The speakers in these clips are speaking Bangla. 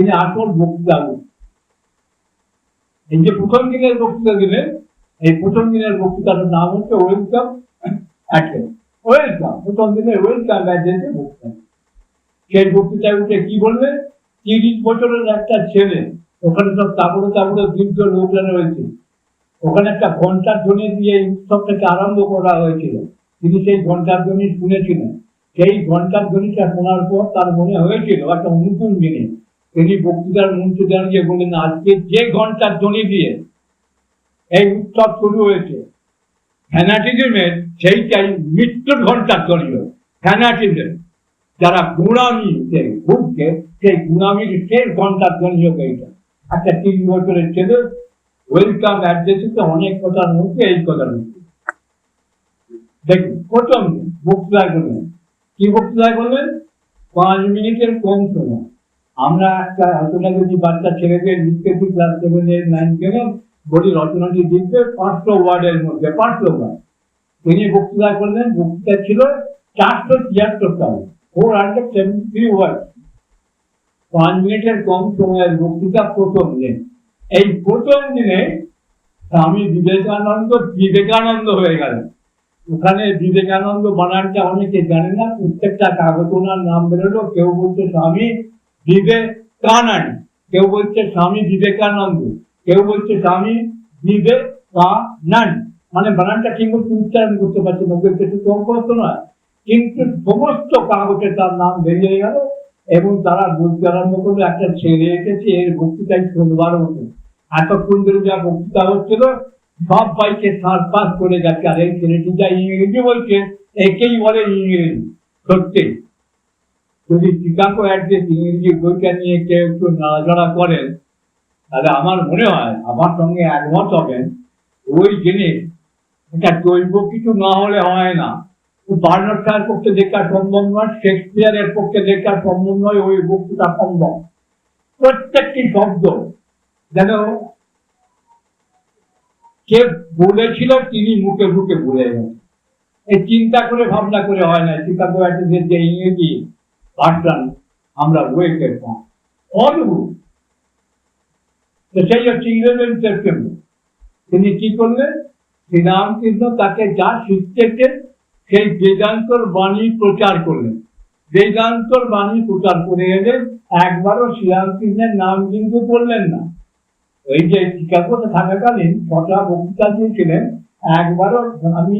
তিনি আসল বক্তৃতা দেন। এই যে প্রথম দিনের বক্তৃতা দিলেন এই প্রথম দিনের বক্তৃতার নাম হচ্ছে ওয়েলকাম ওয়েলকাম, প্রথম দিনের ওয়েলকাম অ্যাটেন্ডে বক্তৃতা সেই বক্তৃতায় উঠে কি বললেন তিরিশ বছরের একটা ছেলে, ওখানে সব তাবড়ে তাবড়ে বৃদ্ধ লোকরা রয়েছে। ওখানে একটা ঘণ্টার ধ্বনি দিয়ে উৎসবটাকে আরম্ভ করা হয়েছিল। তিনি সেই ঘণ্টার ধ্বনি শুনেছিলেন। সেই ঘণ্টার ধ্বনিটা শোনার পর তার মনে হয়েছিল, একটা নতুন জিনিস। তিনি বক্তৃতার মঞ্চে দাঁড়িয়ে বললেন, আজকে যে ঘণ্টার ধ্বনি দিয়ে এই উৎসব শুরু হয়েছে, ফ্যানাটিজমের সেইটাই মৃত্যুর ঘণ্টার ধ্বনি ফ্যানাটিজম। যারা গুণামিতে ভুগছে সেই গুণামির শেষ ঘণ্টার ধ্বনি হোক এইটা। একটা তিন বছরের ছেলে ওয়েলকাম অ্যাড্রেসে অনেক কথার মধ্যে এই কথার মধ্যে। দেখুন, প্রথম বক্তৃতা করলেন কি বক্তৃতা করলেন পাঁচ মিনিটের কম সময়। আমরা একটা রচনা যদি বাচ্চা ছেলেদের লিখতে দিই ক্লাস সেভেন এইট নাইন টেনে বলি রচনাটি লিখবে পাঁচশো ওয়ার্ডের মধ্যে পাঁচশো ওয়ার্ড তিনি বক্তৃতা করলেন, বক্তৃতা ছিল চারশো তিয়াত্তর সাল ফোর হান্ড্রেড সেভেন্টি ওয়ার্ড পাঁচ মিনিটের কম সময়ের বক্তৃতা প্রথম দিন। এই প্রথম দিনে স্বামী বিবেকানন্দ বিবেকানন্দ হয়ে গেলেন। ওখানে বিবেকানন্দ বানানটা অনেকে জানে না, প্রত্যেকটা কাগজ ওনার নাম বেরোলো, কেউ বলছে, স্বামী বিবেকানন্দ। কেউ বলছে স্বামী বিবেকানন্দ, কেউ বলছে স্বামী বিবেকানন্দ। মানে বানানটা ঠিক মতো উচ্চারণ করতে পারছে না ওদের কিছু কম করতো না। কিন্তু সমস্ত কাগজে তার নাম বেরিয়ে গেল এবং তারা বলতে আরম্ভ করল, একটা ছেলে এসেছে, এর বক্তৃতায় শুনবার মতো এতক্ষণ ধরে যা বক্তৃতা হচ্ছিল, সব বাইকে সার পাস করে যাচ্ছে। আর এই ছেলেটি যা ইংরেজি বলছে, একেই বলে ইংরেজি। সত্যি। যদি শিকাগো অ্যাড্রেস ইংরেজি বইটা নিয়ে কেউ একটু নাড়াচড়া করেন, তাহলে আমার মনে হয়, আমার সঙ্গে একমত হবেন, ওই জিনিস এটা জৈব কিছু না হলে হয় না। বার্নার শাহের পক্ষে দেখা সম্ভব নয় শেক্সপিয়ারের পক্ষে দেখা সম্ভব নয়, ওই বক্তৃতা সম্ভব। প্রত্যেকটি শব্দ যেন কে বলেছিল, তিনি মুখে মুখে বলে এই চিন্তা করে, ভাবনা করে হয় না শিকাগো অ্যাড্রেসের যে ইংরেজি ভার্সন আমরা অদ্ভুত তো সেই হচ্ছে ইলেভেন সেপ্টেম্বর তিনি কি করলেন? শ্রীরামকৃষ্ণ তাকে যা শিখতেছেন সেই বেদান্তর বাণী প্রচার করলেন। বেদান্তর বাণী প্রচার করে এলেন একবারও শ্রীরামকৃষ্ণের নাম কিন্তু করলেন না। ওই যে শিকাগোতে থাকাকালীন ছটা বক্তৃতা দিয়েছিলেন, একবারও আমি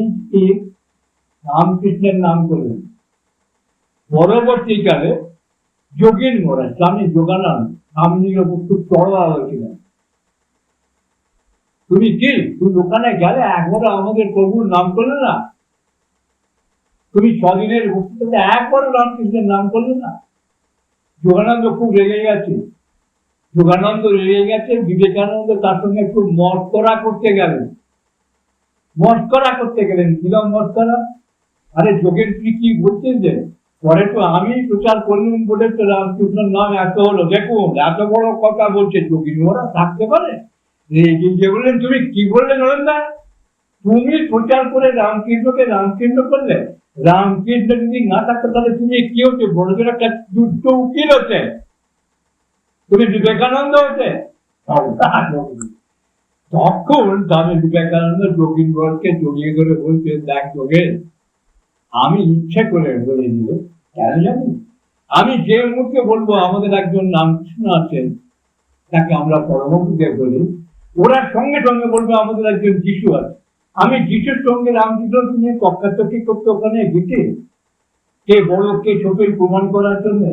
রামকৃষ্ণের নাম করলেন। পরবর্তীকালে যোগীন মহারাজ স্বামী যোগানন্দ ওপর খুব চড়া হয়েছিলেন তুমি কি, তুমি ওখানে গেলে একবার আমাদের প্রভুর নাম করলে না? তুমি ছদিনের একবারও রামকৃষ্ণের নাম করলে না? যোগানন্দ খুব রেগে গেছে। যোগানন্দ রেগে গেছে, বিবেকানন্দ তার সঙ্গে একটু মস্করা করতে গেলেন। মস্করা করতে গেলেন, কিরম মস্করা? আরে যোগের কি কি বলছেন যে পরে তো আমি প্রচার করলাম বলে তো রামকৃষ্ণের নাম এত হলো। দেখুন, এত বড় কথা বলছে যোগী, ওরা থাকতে পারে? গিয়ে বললেন, তুমি কি বললে নরেন্দা তুমি প্রচার করে রামকৃষ্ণকে রামকৃষ্ণ করলে? রামকৃষ্ণ যদি না থাকতো, তাহলে তুমি কি হচ্ছে বড় জোর একটা দুষ্ট উকিল হতে? তুমি বিবেকানন্দ হতে? তখন স্বামী বিবেকানন্দ যোগীন্দ্রকে জড়িয়ে ধরে বলছে দেখ যোগে আমি ইচ্ছে করে বলে দিল, কেন জানি? আমি যে মুখে বলব আমাদের একজন রামকৃষ্ণ আছেন, তাকে আমরা পরমপুদের বলি। ওরা সঙ্গে সঙ্গে বলবে আমাদের একজন যিশু আছে। আমি যিশুর সঙ্গে রামকৃষ্ণ নিয়ে কক্ষাতকি করতে ওখানে গেছি। কে বড়, কে ছোট প্রমাণ করার জন্য?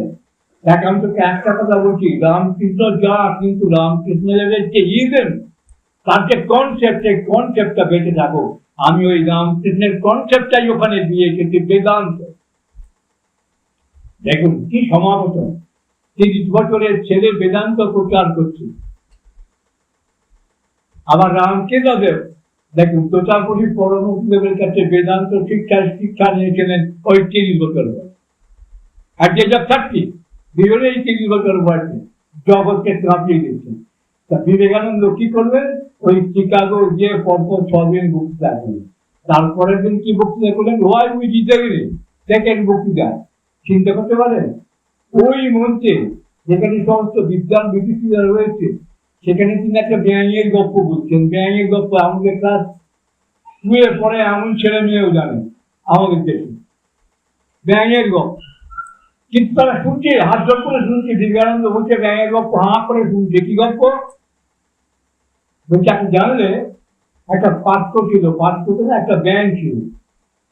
দেখ, আমি তোকে একটা কথা বলছি, রামকৃষ্ণ যা, কিন্তু রামকৃষ্ণের যে ইদেন তার যে কনসেপ্ট এই কনসেপ্টটা বেঁচে থাকো আমি ওই রামকৃষ্ণের কনসেপ্টটাই ওখানে দিয়ে এসেছি বেদান্ত। দেখুন, কি সমাবেশন তিরিশ বছরের ছেলে বেদান্ত প্রচার করছে। আবার রামকৃষ্ণ দেব, দেখুন তোতাপুরি পরমদেবের কাছে বেদান্ত শিক্ষা শিক্ষা নিয়েছিলেন ওই তিরিশ বছর বয়স। আর যে যা থার্টি দুজনে এই তিরিশ বছর বয়সে জগৎকে দিচ্ছেন তা বিবেকানন্দ কি করলেন? ওই চিকাগো গিয়ে পরপর ছদিন বক্তৃতা করলেন তারপরের দিন কি বক্তৃতা করলেন ওয়াই উই জিতে গেলে সেকেন্ড বক্তৃতা চিন্তা করতে পারেন? ওই মঞ্চে যেখানে সমস্ত বিদ্যান বিদেশিরা রয়েছে, সেখানে তিনি একটা ব্যাঙের গল্প বলছেন। ব্যাঙের গল্প আমাদের ক্লাস শুয়ে পরে এমন ছেলে মেয়েও জানে। আমাদের দেশে। ব্যাঙের গল্প কিন্তু তারা শুনছে, হাত জোর করে শুনছে, বিবেকানন্দ বলছে, ব্যাঙের গল্প হাঁ করে শুনছে। কি গল্প? বলছে, আপনি জানলে একটা পাত্র ছিল পাত্রতে না একটা ব্যাং ছিল।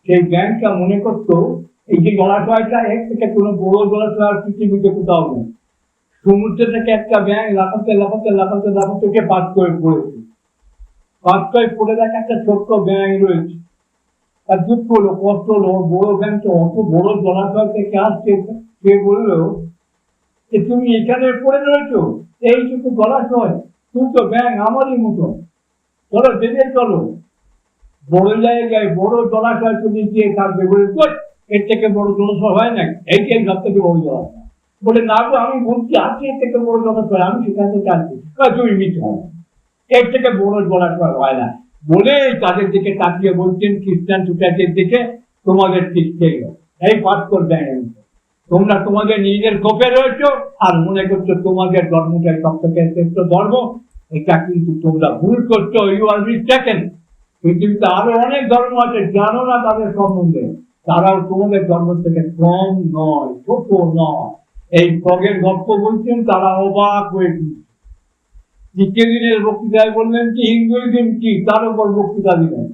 সেই ব্যাংকটা মনে করতো, এই যে জলাশয়টা থেকে কোনো বড় জলাশয় আর পৃথিবীতে কোথাও নেই। সমুদ্র থেকে একটা ব্যাংক লাফাতে লাফাতে লাফাতে লাফাতে ওকে পাত করে পড়েছে। পাত করে পড়ে দেখে একটা ছোট্ট ব্যাংক রয়েছে। তার দুঃখ হলো কষ্ট হলো বড় ব্যাংকটা অত বড় জলাশয় থেকে আসছে সে বলল যে তুমি এখানে পড়ে রয়েছো এইটুকু জলাশয় তুমি তো ব্যাংক আমারই মতো চলো বেরিয়ে চলো। বড় জায়গায় বড় জলাশয় তুমি গিয়ে থাকবে বলে "কই, এর থেকে বড় জলাশয় হয় না এইটাই সব থেকে বড় জলাশয় বলে না গো আমি বলছি আছে এর থেকে বড় জলাশয় আমি সেখান থেকে আসছি। তুমি মিথ্যে এর থেকে বড় জলাশয় হয় না। বলে তাদের দিকে তাকিয়ে বলছেন, খ্রিস্টান চুটাদের দিকে তোমাদের ঠিক সেই এই পাঠ করবে তোমরা তোমাদের নিজের কোপে রয়েছো আর মনে করছ তোমাদের ধর্মটাই সব থেকে শ্রেষ্ঠ ধর্ম। এটা কিন্তু তোমরা ভুল করছ। ইউ আর মিস্টেকেন পৃথিবীতে আরও অনেক ধর্ম আছে, জানো না তাদের সম্বন্ধে। তারাও তোমাদের ধর্ম থেকে কম নয়, ছোট নয়। এই ফগের গল্প বলছেন, তারা অবাক হয়ে দ্বিতীয় দিনের বক্তৃতায় বললেন কি হিন্দুইজম কি? তার উপর বক্তৃতা দিলেন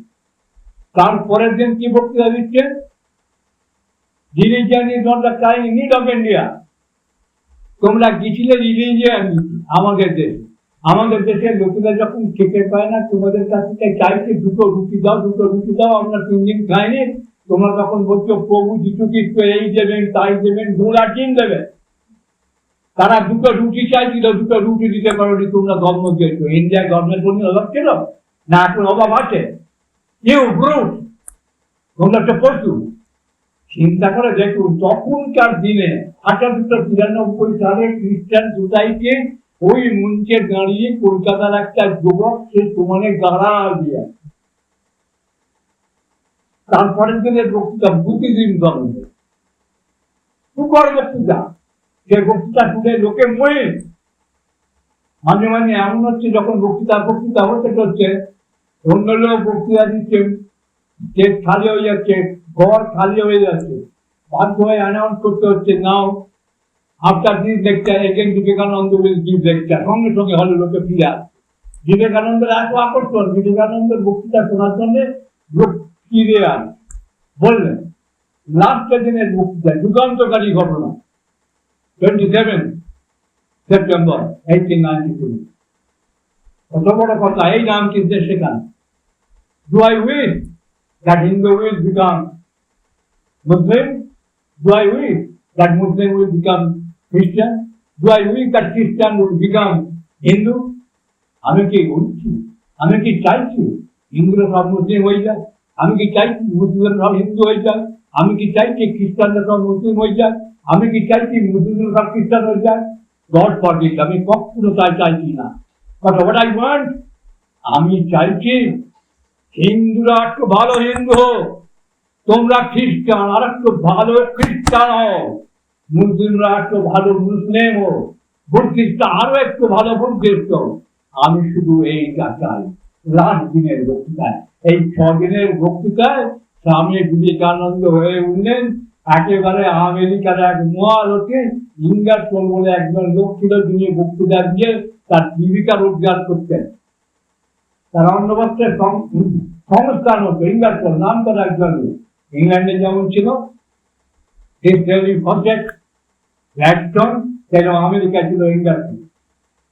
তারপরের দিন কি বক্তৃতা দিচ্ছেন? Religion is not need of India তোমরা গেছিলে আমাদের দেশে। আমাদের দেশের লোকেরা যখন খেতে পায় না, তোমাদের কাছ থেকে চাইছে, দুটো রুটি দাও, দুটো রুটি দাও, আমরা তিন দিন খাইনি। তোমরা তখন বলছো, প্রভু যিশু খ্রিস্ট এই দেবেন, তাই দেবেন ঘোড়া কিন দেবে তারা দুটো রুটি চাইছিল, দুটো রুটি দিতে পারোনি, তোমরা ধর্ম দিয়েছ। ইন্ডিয়া গভর্নমেন্ট কোনো অভাব ছিল? না এখন অভাব আছে? ইউ ব্রুট তোমরা তো পশু চিন্তা করে দেখুন, তখনকার দিনে আঠারোশো তিরানব্বই সালে খ্রিস্টান সোসাইটি ওই মঞ্চে দাঁড়িয়ে কলকাতার একটা যুবক, সে সমানে গাড়া দিয়ে তারপরের দিনের বক্তৃতা বুদ্ধিজীবী ধর্মের সুকর বক্তৃতা সে বক্তৃতা শুনে লোকে মরে, মাঝে মাঝে এমন হচ্ছে যখন বক্তৃতা বক্তৃতা হচ্ছে হচ্ছে অন্য লোক বক্তৃতা দিচ্ছে স্টেজ খালি হয়ে যাচ্ছে, ঘর খালি হয়ে যাচ্ছে, বাধ্য হয়ে অ্যানাউন্স করতে হচ্ছে, now after this lecture again Vivekananda will give lecture সঙ্গে সঙ্গে হলে লোকে ফিরে আসে। বিবেকানন্দের এত আকর্ষণ, বিবেকানন্দের বক্তৃতা শোনার জন্য লোক ফিরে আসে। বললেন লাস্ট দিনের বক্তৃতা, যুগান্তকারী ঘটনা। 27 সেপ্টেম্বর 1892 কত বড় কথা, এই নাম কিনতে শেখান do I wish that Hindu will become Muslim do I wish that Muslim will become Christian do I wish Christian become Hindu আমি কি উঠছি আমি কি চাইছি হিন্দুরা সব মুসলিম হয়ে যায়? আমি কি চাইছি মুসলিমরা সব হিন্দু হয়ে যায়? আমি কি চাইছি খ্রিস্টানরা সব মুসলিম হয়ে যায় আমি কি চাইছি মুসলিমরা খ্রিস্টান হয়ে যায় গড ফরবিট আমি কখনো তাই চাইছি না? বাট হোয়াট আই ওয়ান্ট আমি চাইছি হিন্দুরা একটু ভালো হিন্দু হোক, তোমরা খ্রিস্টান আর একটু ভালো খ্রিস্টান হও, মুসলিমরা একটু ভালো মুসলিম হোক বুদ্ধিস্ট আরও একটু ভালো বুদ্ধিস্ট। আমি শুধু এইটা চাই লাস্ট দিনের বক্তৃতায়, এই ছ দিনের বক্তৃতায় স্বামী বিবেকানন্দ হয়ে উঠলেন। একেবারে আমেরিকার এক মহালোকে ইঙ্গারসোল বলে একজন লোক ছিল যিনি বক্তৃতা দিয়ে তার জীবিকা রোজগার করতেন। তার অন্নবস্ত্রের সংস্থান হতো ইংল্যান্ড নাম করা একজন। ইংল্যান্ডে যেমন ছিল ব্ল্যাকস্টোন সেরকম আমেরিকা ছিল ইংল্যান্ড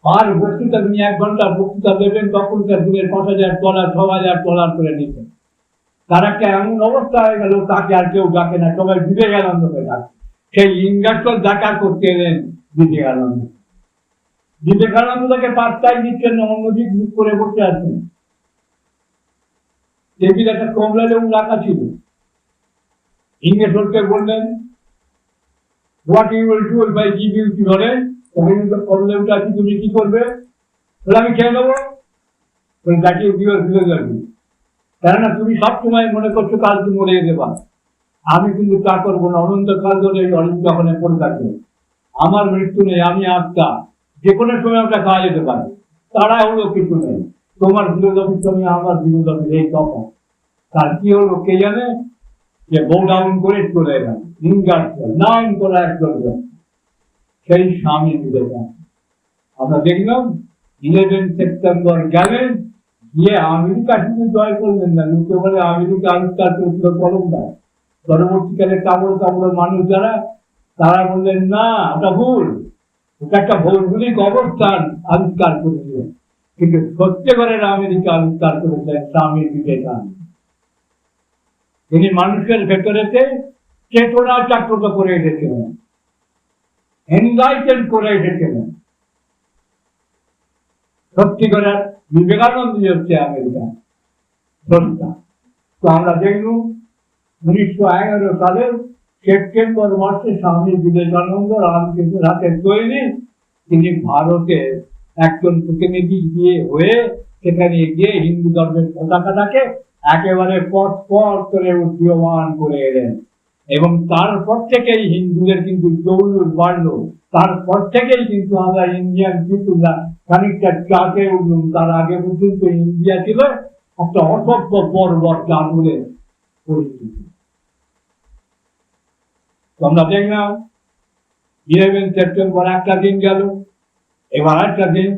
আর বক্তৃতা তিনি এক ঘণ্টা বক্তৃতা দেবেন তখনকার দিনের পাঁচ হাজার ডলার ছ হাজার ডলার করে নিতেন। তার একটা এমন অবস্থা হয়ে গেল, তাকে আর কেউ ডাকে না, সবাই বিবেকানন্দকে ডাকে সেই ইংল্যান্ড দেখা করতে এলেন বিবেকানন্দ। বিবেকানন্দ তাকে পাত্তাই দিচ্ছেন অন্যদিক মুখ করে বসে আছেন। টেবিল একটা কমলা লেবু রাখা ছিল। ইংরেজকে বললেন what you will do by give you কি ধরে কমলা লেবুটা আছে, তুমি কি করবে? বলে আমি খেয়ে নেব। তাকে দিও ফিরে যাবে কেননা তুমি সবসময় মনে করছ কাল তুমি মরে যেতে পার। আমি কিন্তু তা করব না। অনন্তকাল ধরে এই অরণ্য ওখানে পড়ে থাকবে। আমার মৃত্যু নেই, আমি আত্মা। যে কোনো সময় ওটা খাওয়া যেতে পারে। তারা হলো কিছু নেই। তোমার ফিলোসফির সঙ্গে আমার ফিলোসফির এই তখন তার কি হলো কে জানে? যে বউ ডাউন করে চলে গেল লিঙ্গার নাম করা একজন। সেই স্বামী বিবেকানন্দ আমরা দেখলাম ইলেভেন সেপ্টেম্বর গেলেন গিয়ে আমেরিকা শুধু জয় করলেন না, লোকে বলে আমেরিকা আবিষ্কার করেছিল কলমটা পরবর্তীকালে কামড় কামড় মানুষ যারা, তারা বললেন, না, ওটা ভুল। ওটা একটা ভৌগোলিক অবস্থান আবিষ্কার করেছিলেন কিন্তু সত্যিকারের আমেরিকা আবিষ্কার করেছিলেন স্বামী বিবেকানন্দ। তিনি মানুষের ভেতরেতে চেতনা জাগ্রত করে এসেছিলেন এনলাইটেন করে এসেছিলেন। সত্যিকারের বিবেকানন্দ হচ্ছে আমেরিকা। স্রষ্টা তো আমরা দেখলুম উনিশশো এগারো সালের সেপ্টেম্বর মাসে স্বামী বিবেকানন্দ রামকৃষ্ণের হাতে তৈরি তিনি ভারতে একজন প্রতিনিধি গিয়ে হয়ে সেখানে গিয়ে হিন্দু ধর্মের পতাকাটাকে একেবারে পথ পথ করে উদীয়মান করে এলেন। এবং তারপর থেকেই হিন্দুদের কিন্তু জৌলুর বাড়লো। তারপর থেকেই কিন্তু আমরা ইন্ডিয়ান পিপুলরা খানিকটা চাকে উঠলাম তার আগে পর্যন্ত ইন্ডিয়া ছিল একটা অসভ্য পর্বত জানলে পরিস্থিতি তো আমরা দেখলাম ইলেভেন সেপ্টেম্বর একটা দিন গেল। এবার একটা দিন।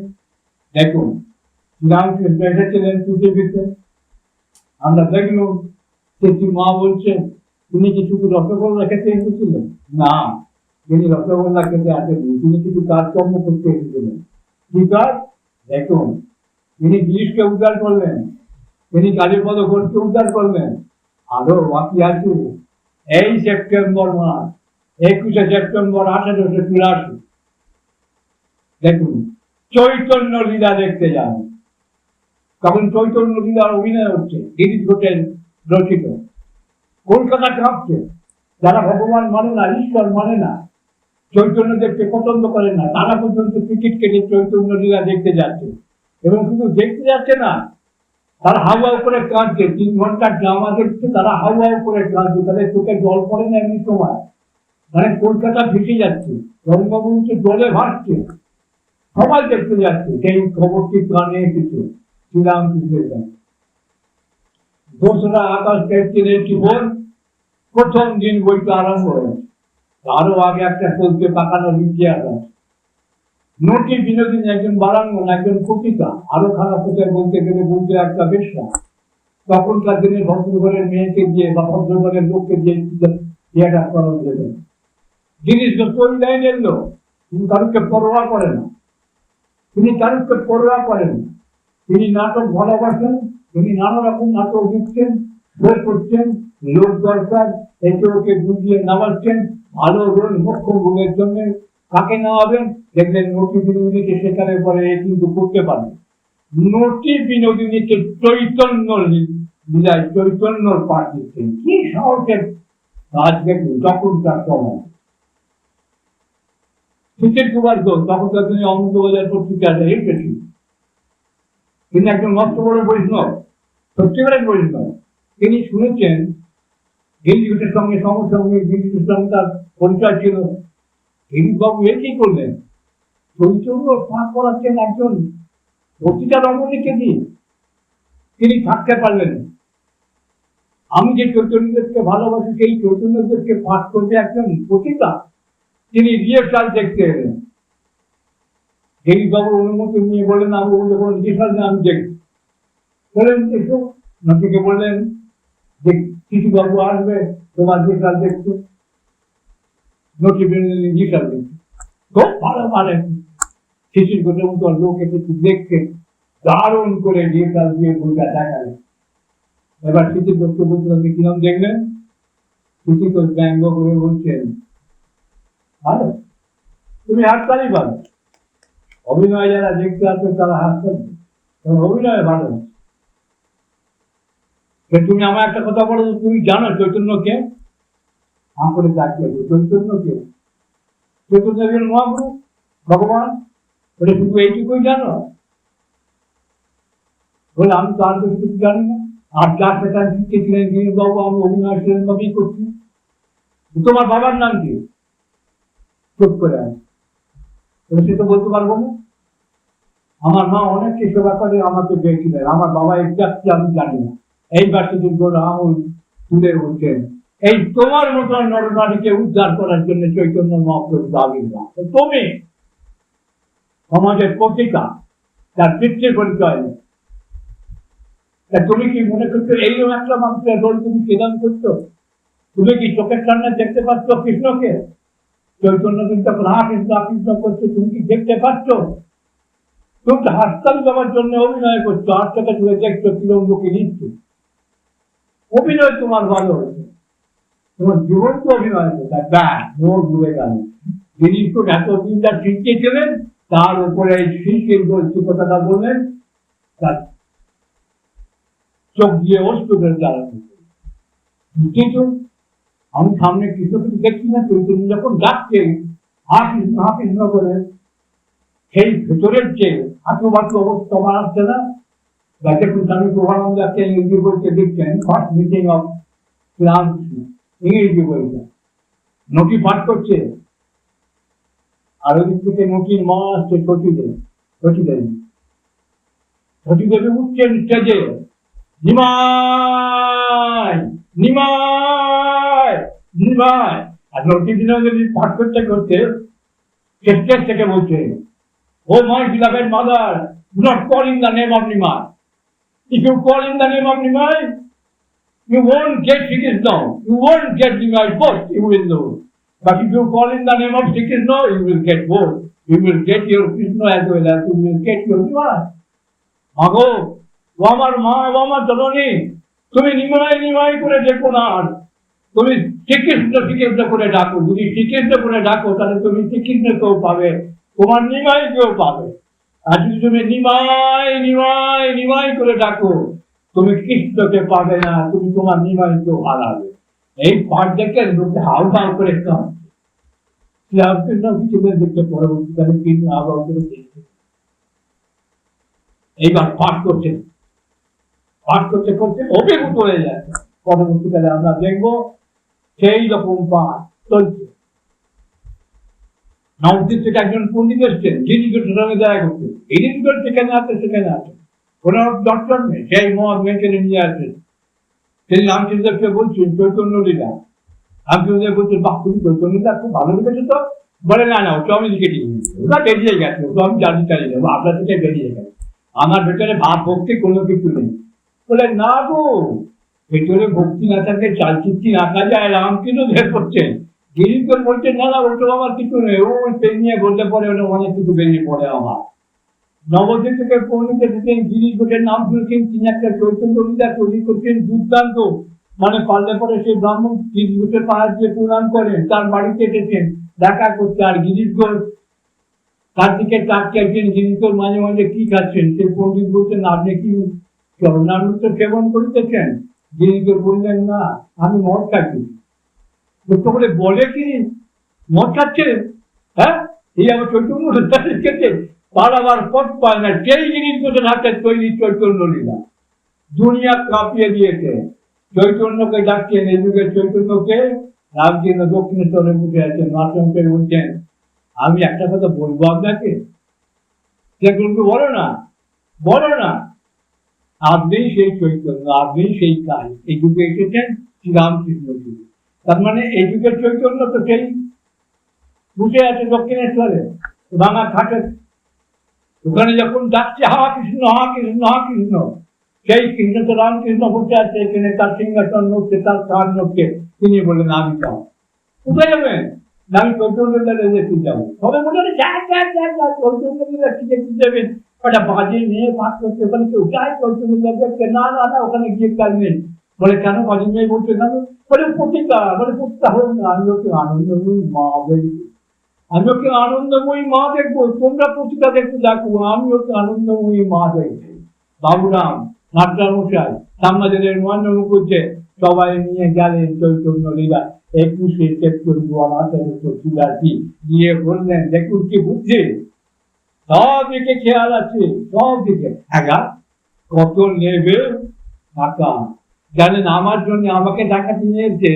দেখুন শ্রীরামকৃষ্ণ এসেছিলেন পৃথিবীতে। আমরা দেখলাম সেটি মা বলছেন তিনি কি শুধু রসগোল্লা খেতে এসেছিলেন? না। তিনি রসগোল্লা খেতে আসেননি তিনি কিছু কাজকর্ম করতে এসেছিলেন। কি কাজ দেখুন তিনি গিরিশকে উদ্ধার করলেন, তিনি কালীপদ ঘোষকে উদ্ধার করলেন, আরও বাকি আছে। এই সেপ্টেম্বর মাস, একুশে সেপ্টেম্বর আঠারোশো চুরাশি। দেখুন, চৈতন্য লীলা দেখতে যান। তখন চৈতন্য লীলার অভিনয় হচ্ছে, গিরিশ ঘোষের রচিত। কলকাতা কাঁপছে। যারা ভগবান মানে না, ঈশ্বর মানে না চৈতন্য দেখতে পছন্দ করে না, তারা পর্যন্ত টিকিট কেটে চৈতন্য লীলা দেখতে যাচ্ছে। এবং শুধু দেখতে যাচ্ছে না, তারা হাওয়া উপরে কাঁদছে, তিন ঘণ্টার ড্রামা দেখছে, তারা হাওয়া উপরে কাঁদছে, তাদের চোখে জল পড়ে না এমনি সময়। মানে কলকাতা ভেসে যাচ্ছে, রঙ্গমঞ্চ জলে ভাসছে, সবাই দেখতে যাচ্ছে, সেই খবরটি কানে এসেছে? শ্রীরামকৃষ্ণের কাছে। দোসরা আকাশ দেখছিলেন জীবন প্রথম দিন বইটা আরম্ভ হয়েছে। আরও আগে একটা চলতে পাকানোর ইতিহাস আছে। নটি বিনোদিনী একজন বারাঙ্গন, একজন কবিতা, আরও খারাপ কথা বলতে গেলে বলতে একটা বেশা তখনকার দিনে ভদ্রঘরের মেয়েকে দিয়ে বা ভদ্রঘরের লোককে দিয়ে বিয়েটা করানো যেত। জিনিস তো ওই লাইনের লোক, তিনি কারুকে পরোয়া করে না। তিনি কারুকে পরোয়া করেন তিনি নাটক ভালোবাসেন, তিনি নানা রকম নাটক লিখছেন বই করছেন লোক দরকার একে বুঝিয়ে নামাচ্ছেন, ভালো রোল মুখ্য রোলের জন্য কাকে নেওয়াবেন দেখবেন নটি বিনোদিনীকে সেখানে পরে কিন্তু করতে পারে নটি বিনোদিনীকে চৈতন্য লীলায় চৈতন্যর পাঠ দিচ্ছেন। কি সাহসের কাজ দেখুন তখনকার সময়। শীতের কুমার ঘোষ তখনকার দিনে অমৃতবাজার পত্রিকার এসেছি তিনি একজন মস্ত বড় বৈষ্ণব, সত্যিকারের বৈষ্ণব। তিনি শুনেছেন গিরিজের সঙ্গে সমস্যা সঙ্গে গিরিজের সঙ্গে তার পরিচয় ছিল। গিরিশবাবু এ কি করলেন? চৈতন্য পাঠ করাচ্ছেন একজন প্রতিটা রমণীকে দিয়ে। তিনি থাকতে পারলেন আমি যে চৈতন্যদেবকে ভালোবাসি, সেই চৈতন্যদেবকে পাঠ করবে একজন পতিতা। তিনি রিহার্সাল দেখতে এলেন। গিরিশবাবুর অনুমতি নিয়ে বললেন, আমি ওগুলো কোনো রিহার্সাল আমি দেখি বললেন এসো নদীকে বললেন যে শিশুবাবু আসবে, তোমার রিহার্সাল দেখতে নটি বিনোদিনী রিহার্সাল দেখতে খুব ভালো মানে। শিশির গোটের মতো লোক এসেছে দেখতে। দারুণ করে রিহার্সাল দিয়ে বইটা দেখালেন এবার শিশির গোটকে বলছিলাম আপনি কিরম দেখলেন শিশির ঘোষ ব্যঙ্গ করে বলছেন, ভালো। তুমি হাততালি পাবে অভিনয় যারা দেখতে আসবে, তারা তখন অভিনয় ভালো তো তুমি আমার একটা কথা বলো তুমি জানো চৈতন্যকে? আম করে তাকিয়ে চৈতন্যকে? চৈতন্য একজন মহাপুরু ভগবান? ওটা শুধু এইটুকুই জানো? বলে, আমি তো আর কিছু জানি না। আর যার সেটা শিখেছিলেন বাবু, আমি অভিনয় সেরকম ভাবেই করছি। তোমার বাবার নাম কি? চুপ করে আছে সে তো বলতে পারব না। আমার মা অনেক কিছু ব্যাপারে আমাকে পেয়েছিলেন আমার বাবা এক্সাক্টলি আমি জানি না। এই বাচ্চাদের জন্য আঙুল তুলে উঠছেন এই তোমার মতন নরনারীকে উদ্ধার করার জন্য চৈতন্য মহাপ্রভু তো তুমি সমাজের পত্রিকা তার পিতৃ পরিচয় তুমি কি মনে করছ এইরকম একটা মানুষের রোল তুমি কেদান করছ? তুমি কি চোখের সামনে দেখতে পাচ্ছ কৃষ্ণকে? চৈতন্য কিন্তু তখন হা কৃষ্ণ করছে, তুমি কি দেখতে পাচ্ছ? তুমি হাসতাল দেওয়ার জন্য অভিনয় করছ থেকে তুমি দেখছ তিরঙ্গকে নিচ্ছ। অভিনয় তোমার ভালো। তোমার জীবন তো অভিনয় মোর ঘুরে গেল। যিনি একটু এতদিন যা শিখিয়েছিলেন, তার উপরে শিল্পের কথাটা বললেন তার চোখ দিয়ে অস্ত্র করে দাঁড়ানো বুঝতেছ আমি সামনে কিছু কিছু দেখছি না চৈতন্য যখন ডাকছে হা কৃষ্ণ হা কৃষ্ণ করে সেই ভেতরের যে আত্মবাক্য অবস্থা আমার আসছে না বা দেখুন স্বামী প্রভানন্দ একটা ইংরেজি অফ বইটা নটি পাঠ করছে। আর ওই দিক থেকে নটির মা আসছে সচিদেব সচিদেবী উঠছেন স্টেজে নিমাই নিমাই আর নটি দিনে যদি পাঠ করতে করতে স্টেজ থেকে বলছে, oh my mother do not call in the name of Nimai. If you call in the name of Nimai you won't get Shikishna you won't get Nimai first you will know but if you call in the name of Shikishna you will get both you will get your Krishna as well as you will get your Nimai মাগো ও আমার মা ও আমার জননী তুমি নিমাই নিমাই করে দেখো না তুমি শ্রীকৃষ্ণ শ্রীকৃষ্ণ করে ডাকো যদি শ্রীকৃষ্ণ করে ডাকো তাহলে তুমি শ্রীকৃষ্ণকেও পাবে তোমার নিমাইকেও পাবে নিমাই নিমাই নিমাই করে ডাকো। তুমি কৃষ্ণকে পাবে না, তুমি তোমার নিমাইকেও হারাবে। এই পাঠ দেখে লোকে হাউ হাউ করে দেখতে পরবর্তীকালে কৃষ্ণ করে দেখছে এইবার পাঠ পাঠ করতে করতে অভিভূত হয়ে যাচ্ছে পরবর্তীকালে আমরা দেখব সেই রকম পাঠ চলছে। নবদ্বীপ থেকে একজন পণ্ডিত এসছেন গিরিজোটের সঙ্গে দেখা করতে গিরিজোট যেখানে আছে, সেখানে আছে। কোন ডক্টর নেই, সেই মত মেয়েকে নিয়ে আসেন তিনি রামচন্দ্রকে বলছেন চৈতন্য লীলা। রামচন্দ্র বলছেন বাহ, তুমি চৈতন্য লীলা খুব ভালো লিখেছো তো। বলে, না না ওটা আমি লিখেছি। ওটা বেরিয়ে গেছে ওটা আমি জানি চালিয়ে যাব আপনার থেকে বেরিয়ে গেছে। আমার ভেতরে ভাব, ভক্তি কোনো কিছু নেই। বলে, না গো, ভেতরে ভক্তি না থাকলে চালচিত্রি রাখা যায়, রামকৃষ্ণ ধের করছেন। গিরিকর বলছে, না না ওটা আমার কিছু নেই। ও সেই নিয়ে বলতে পারে, ওটা অনেক কিছু বেরিয়ে পড়ে আমার। নবদ্বীপ থেকে পণ্ডিত এসেছেন গিরিশ ঘোষের নাম শুনেছেন তিনি একটা চৈতন্য লীলা তৈরি করছেন দুর্দান্ত। মানে পারলে পরে সেই ব্রাহ্মণ গিরিশ ঘোষের পাহাড় দিয়ে প্রণাম করেন, তার বাড়িতে এসেছেন, দেখা করতে। আর গিরিশ ঘোষ তার দিকে তাকিয়ে আছেন গিরিশ ঘোষ মাঝে মাঝে কি খাচ্ছেন? সেই পণ্ডিত বলছেন, আপনি কি চরণামৃত সেবন করিতেছেন? গিরিশ ঘোষ বললেন, না, আমি মদ খাচ্ছি লোকটা বলে কি মদ খাচ্ছে হ্যাঁ? এই আমার চৈতন্য লিখেছে পালাবার পথ পায় না, সেই জিনিসগুলো হাতে তৈরি চৈতন্য লীলা। দুনিয়া কাঁপিয়ে দিয়েছে। চৈতন্যকে ডাকছেন যুগের চৈতন্যকে। রামকৃষ্ণ দক্ষিণেশ্বরে বসে আছেন মাসঙ্কের বলছেন আমি একটা কথা বলব আপনাকে? সেগুলো বলো না বলো না। আপনি সেই চৈতন্য, আপনি সেই কাজ এই যুগে এসেছেন শ্রীরামকৃষ্ণ যুগে তার মানে এই চৈতন্য তো সেই বসে আছে দক্ষিণেশ্বরে ভাঙা খাটে ওখানে যখন ডাকছে হা কৃষ্ণ হা কৃষ্ণ হা কৃষ্ণ, সেই কৃষ্ণ তো রামকৃষ্ণ বসে আছে, এখানে তার সিংহাসন নড়ছে, তার কার নড়ছে, তিনি বললেন, আমি যাও কোথায় যাবেন? আমি চৈতন্য দেখতে যাব। মনে হয় যা যা যা যা চৈতন্য কি দেখতে যাবেন? ওটা বাজে নিয়ে পাঠ করছে, ওখানে কেউ যায় চৈতন্য না না না, ওখানে গিয়ে কাজ নেই। বলে, কেন বাজে নিয়ে বলছে কেন বলে প্রতিকা বলে না আমি ওকে আনন্দময়ী মা দেখছি আমি ওকে আনন্দময়ী মা দেখব তোমরা প্রতিটা দেখতে দেখো আমি ওকে আনন্দময়ী মা দেখব বাবুরাম মশাই সামাজের মন্ডল করছে সবাই নিয়ে গেলেন চৈতন্য লীলা। একুশে সেপ্টেম্বর আঠারোশো চুরাশি। গিয়ে বললেন, দেখুন কি বুঝছে সব দিকে খেয়াল আছে সব দিকে কত নেবে? টাকা। জানেন, আমার জন্য আমাকে টাকা নিয়ে এসে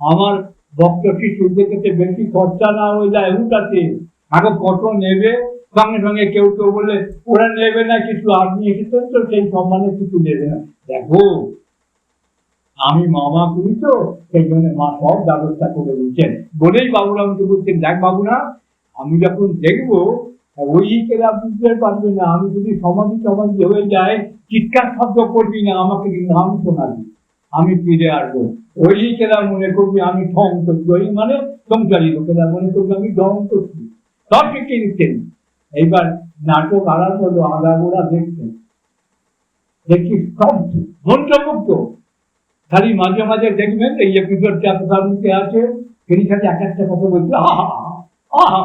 আমার ভক্ত শুনতে কাছে বেশি খরচা না হয়ে যায় উঠাতে আগে কত নেবে? সঙ্গে সঙ্গে কেউ কেউ বললে ওরা নেবে না কিছু, আপনি এসেছেন তো, সেই সম্মানে কিছু নেবে না। দেখো, আমি মামা করি তো, সেই জন্য মা সব ব্যবস্থা করে দিচ্ছেন বলেই বাবুরা বাবুরামকে বলছেন, দেখ বাবুরা, আমি যখন দেখব, ওই কেরা বুঝতে পারবে না, আমি যদি সমাধি সমাধি হয়ে যায় চিৎকার শব্দ করবি না, আমাকে কিন্তু আমি শোনাবি। আমি ফিরে আসব। ওই কেরা মনে করবি আমি ঠং করছি। ওই মানে সংসারী লোকেরা মনে করবি আমি ঢং করছি। শিখে নিচ্ছেন এইবার নাটক আরম্ভ হলো আগাগোড়া দেখছেন দেখছি সব মন্ত্রমুগ্ধ। খালি মাঝে মাঝে দেখবেন এই এপিসোড চাকরিতে আছে, তিনি সাথে এক একটা কথা বলছে, আহা আহা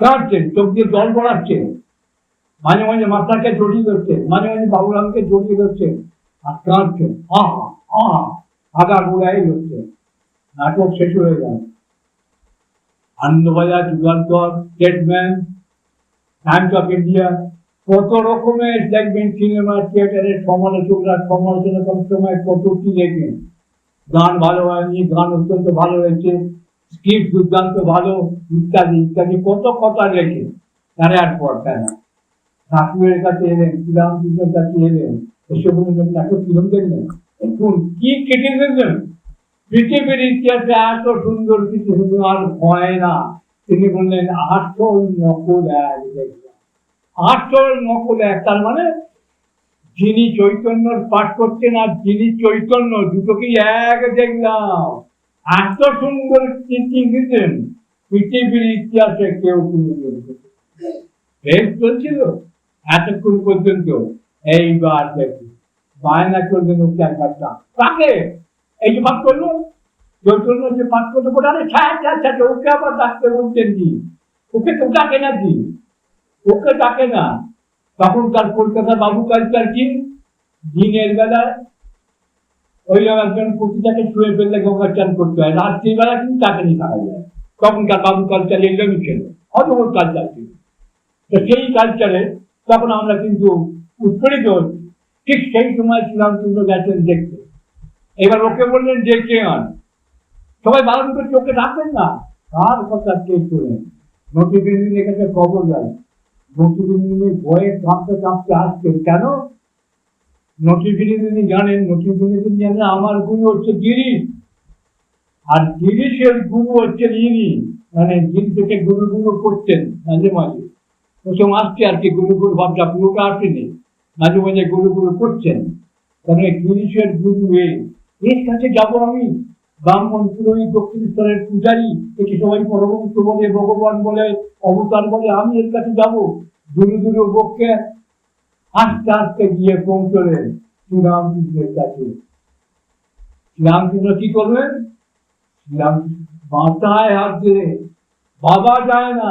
কাঁদছেন চোখ দিয়ে জল গড়াচ্ছে। মাঝে মাঝে মাস্টারকে জড়িয়ে ধরছে, মাঝে মাঝে বাবুরামকে জড়িয়ে ধরছে। আর কাঁদছেন আহা আহা আগা গোড়াই হচ্ছে। নাটক শেষ হয়ে গেল। Anandabazar, Jugantar, Statesman, Times of India, কত রকমের দেখবেন সিনেমা থিয়েটারের সমালোচকরা সমালোচনা করার সময় কত কি লেখেন গান ভালো হয়নি, গান অত্যন্ত ভালো হয়েছে স্ক্রিপ্ট দুর্দান্ত ভালো, ইত্যাদি ইত্যাদি, কত কথা লেখে তারা আর পড়তে না। ঠাকুরের কাছে এলেন, শ্রীরামকৃষ্ণের কাছে এলেন। এত সুন্দর আর হয় না। তিনি বললেন আসল নকল এক নকল এক, তার মানে যিনি চৈতন্য পাঠ করছেন আর যিনি চৈতন্য, দুটোকেই এক দেখলাম। এত সুন্দর দিতেন পৃথিবীর ইতিহাসে কেউ বেশ চলছিল এতক্ষণ পর্যন্ত। এইবার দেখি। বায়না করলেন ওকে একটা তাকে এই যে পাঠ করল? চৈতন্য যে পাঠ করতে বলে আরে ছাড় ছাড় ছাড়, ওকে আবার ডাকতে বলছেন কি? ওকে তো ডাকে না কি? ওকে ডাকে না। তখনকার কলকাতা বাবু কালচার কি? দিনের বেলায় ওই একজন পতিতাকে শুয়ে ফেললে গঙ্গা চান করতে হয়। রাত্রিবেলা কিন্তু তাকে নিয়ে থাকা যায়। তখনকার বাবু কালচার এরকমই ছিল। অদ্ভুত কালচার ছিল। তো সেই কালচারে তখন আমরা কিন্তু উৎপীড়িত হচ্ছি ঠিক সেই সময় শ্রীরামচন্দ্র গেছেন দেখতে। এবার ওকে বললেন ডেকে আন? সবাই ভালো করে চোখে রাখবেন না। তার কথা কে শোনেন নটিবিন্দিনের কাছে খবর গেল। নটিবিন্দিনী ভয়ে কাঁপতে কাঁপতে আসছেন কেন? নটিবিন্দিনী জানেন নটিবিন্দিনী জানেন আমার গুরু হচ্ছে গিরিশ আর গিরিশের গুরু হচ্ছে ইনি। মানে যিনি থেকে গুরু গুরু করছেন, মাঝে মাঝে। প্রথম আসছে আর কি গুরু গুরু ভাবটা পুরোটা আসেনি। মাঝে মাঝে গুরু গুরু করছেন। কারণ এই গিরিশের গুরু এই এর কাছে যাব আমি? ব্রাহ্মণ, পুরোহিত দক্ষিণেশ্বরের পূজারী, একে সবাই পরবর্তী বলে, ভগবান বলে, অবতার বলে, আমি এর কাছে যাব? দূরে দূরে বক্ষে আস্তে আস্তে গিয়ে পৌঁছলেন শ্রীরামকৃষ্ণের কাছে। শ্রীরামকৃষ্ণ কি করবেন শ্রীরাম মাথায় হাত দিয়ে, বাবা যায় না।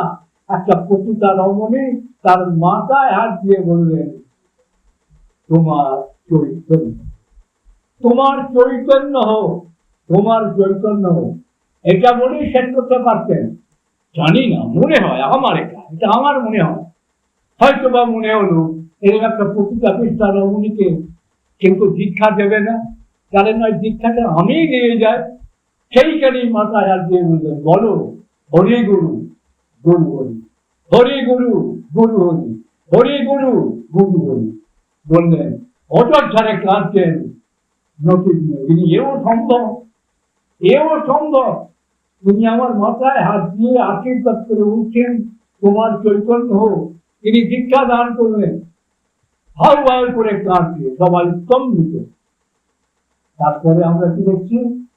একটা পতিতা রমণী তার মাথায় হাত দিয়ে বললেন তোমার চৈতন্য। তোমার চৈতন্য হোক, তোমার চৈতন্য হোক। এটা বলেই শেষ করতে পারতেন। জানি না, মনে হয় আমার এটা এটা আমার মনে হয়। হয়তো বা মনে হলো, এরকম একটা পতিতা পৃষ্ঠা রমণীকে তো দীক্ষা দেবে না। তাহলে নয় দীক্ষাটা আমি নিয়ে যাই। সেইখানেই মাথায় হাত দিয়ে বললেন, বলো, হরি গুরু গুরু হরি। হরি গুরু গুরু হরি। হরি গুরু গুরু হরি। বললেন অযোধ্যারে কাঁদছেন নতুন তিনি এও সম্ভব এও সম্ভব তিনি আমার মাথায় হাত দিয়ে আশীর্বাদ করে উঠছেন, তোমার চৈতন্য হোক। তিনি দীক্ষা দান করলেন। হাউ হাউ করে কাঁদছে, সবাই স্তম্ভিত। তারপরে আমরা কি দেখছি?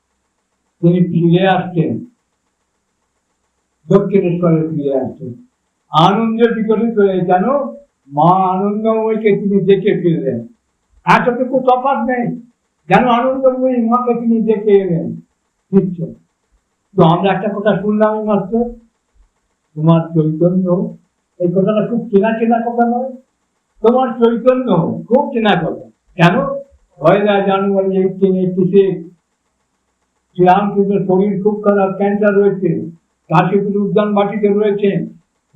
তিনি ফিরে আসছেন। দক্ষিণেশ্বরে ফিরে আসছেন। আনন্দ বিকশিত হয়ে যেন মা আনন্দময়ীকে তিনি দেখে ফিরলেন। এতটুকু তফাৎ নেই, যেন আনন্দময়ী মাকে তিনি দেখে এলেন। বুঝছেন তো আমরা একটা কথা শুনলাম মাত্র, তোমার চৈতন্য, এই কথাটা খুব চেনা চেনা কথা নয়। তোমার চৈতন্য খুব চেনা কথা। কেন? পয়লা জানুয়ারি এইটিন এইটি সিক্স শ্রীরামকৃষ্ণের শরীর খুব খারাপ, ক্যান্সার রয়েছে। কাশীপুর উদ্যান বাটিতে রয়েছেন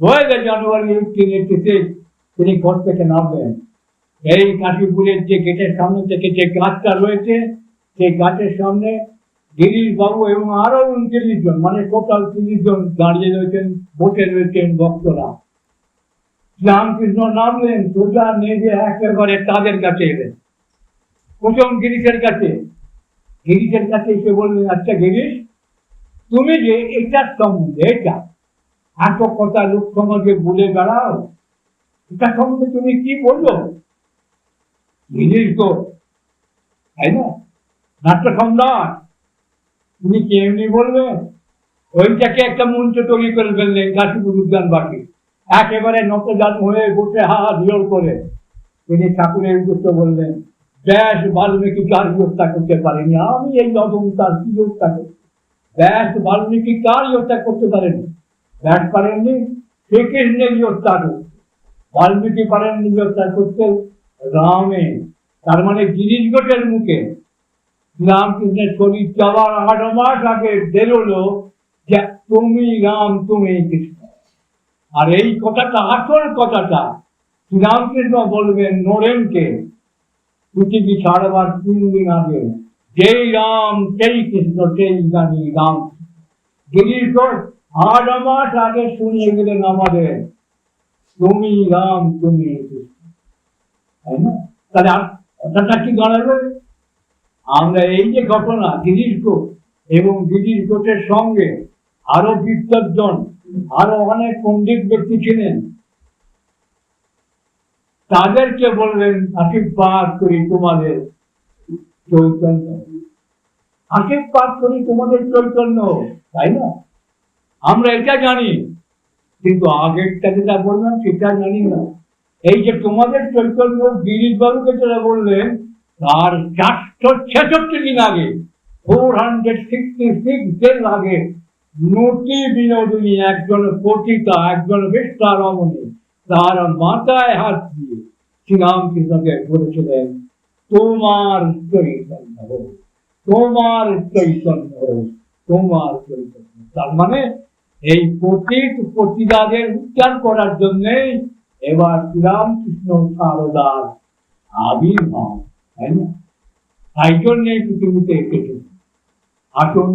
পয়লা জানুয়ারি এইটিন এইটি সিক্স তিনি ঘর থেকে নামবেন এই কাশীপুরের যে গেটের সামনে থেকে যে গাছটা রয়েছে, সেই গাছের সামনে গিরিশ বাবু এবং আরও উনত্রিশ জন মানে টোটাল তিরিশ জন দাঁড়িয়ে রয়েছেন, বসে রয়েছেন ভক্তরা। রামকৃষ্ণ নামলেন, সোজা নেমে একেবারে তাদের কাছে এলেন। প্রথম গিরিশের কাছে গিরিশের কাছে এসে বললেন আচ্ছা গিরিশ, তুমি যে এটার সম্বন্ধে, এটা? এত কথা লোক সমাজে বলে বেড়াও। এটা সম্বন্ধে তুমি কি বলল? গিরিশ তো। তাই না? নাট্য সম্রাট তুমি কি এমনি বলবেন ওইটাকে একটা মঞ্চ তৈরি করে ফেললেন কাশীপুর উদ্যান বাকি। একেবারে নতজান হয়ে বসে হা ঝিওর করে। তিনি ঠাকুরের উদ্দেশ্য বললেন, ব্যাস, বাল্মীকি কার হত্যা করতে পারেনি। আমি এই অদম তার কি হত্যা করছি ব্যাস, বাল্মীকি কার হত্যা করতে পারেনি। ব্যাস পারেননি। শ্রীকৃষ্ণের হত্যা করতে বাল্মীকি পারেননি হত্যা করতে রামে। তার মানে গিরিশ ঘোষের মুখে রামকৃষ্ণের শরীর যাওয়ার আট মাস আগে বেরোলো যে তুমি রাম, তুমি কৃষ্ণ। আর এই কথাটা, আসল কথাটা শ্রীরামকৃষ্ণ বলবেন নরেনকে পৃথিবী ছাড়বার তিন দিন আগে, যেই রাম, সেই কৃষ্ণ, সেই জানি রাম। গিরিশ ঘোষ আট মাস আগে শুনিয়ে গেলেন আমাদের। রাম, তুমি তাই না? তাহলে কথাটা কি দাঁড়াবে আমরা এই যে ঘটনা, গিরিশ ঘোষ এবং গিরিশ ঘোষের সঙ্গে আরও বিদ্বজন আরও অনেক পণ্ডিত ব্যক্তি ছিলেন। তাদেরকে বললেন, আশীর্বাদ করি তোমাদের চৈতন্য। আশীর্বাদ করি তোমাদের চৈতন্য। তাই না? আমরা এটা জানি। কিন্তু আগেরটা যেটা বললাম, সেটা জানি না। এই যে তোমাদের চৈতন্য গিরিশ বাবুকে যেটা বললেন, তার চারশো ছেষট্টি দিন আগে ফোর হান্ড্রেড সিক্সটি সিক্স দিন আগে, নটি বিনোদিনী, একজন পতিতা, একজন বেষ্টা রমণী তার মাথায় হাত দিয়ে শ্রীরামকৃষ্ণকে বলেছিলেন, তোমার চৈতন্য তোমার চৈতন্য তোমার চৈতন্য তার মানে এই পতিত পতিতাদের উচ্চার করার জন্যই এবার শ্রীরামকৃষ্ণ সারদার আবির্ভাব, তাই না? তাই জন্যই পৃথিবীতে এসেছে। আসুন,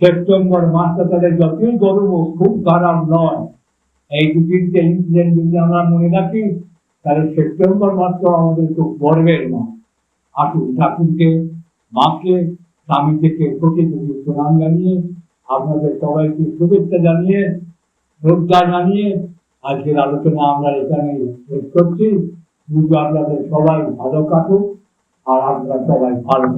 সেপ্টেম্বর মাসটা তাদের যতই গরম খুব খারাপ নয়। এই দু তিনটে ইনসিডেন্ট যদি আমরা মনে রাখি, তাহলে সেপ্টেম্বর মাসটা আমাদের খুব গর্বের মাস। আসুন, ঠাকুরকে, মাকে স্বামী থেকে কোটি প্রণাম জানিয়ে আপনাদের সবাইকে শুভেচ্ছা জানিয়ে, শ্রদ্ধা জানিয়ে আজকের আলোচনা আমরা এখানে শেষ করছি। কিন্তু আপনাদের সবাই ভালো কাটুক, আর আপনারা সবাই ভালো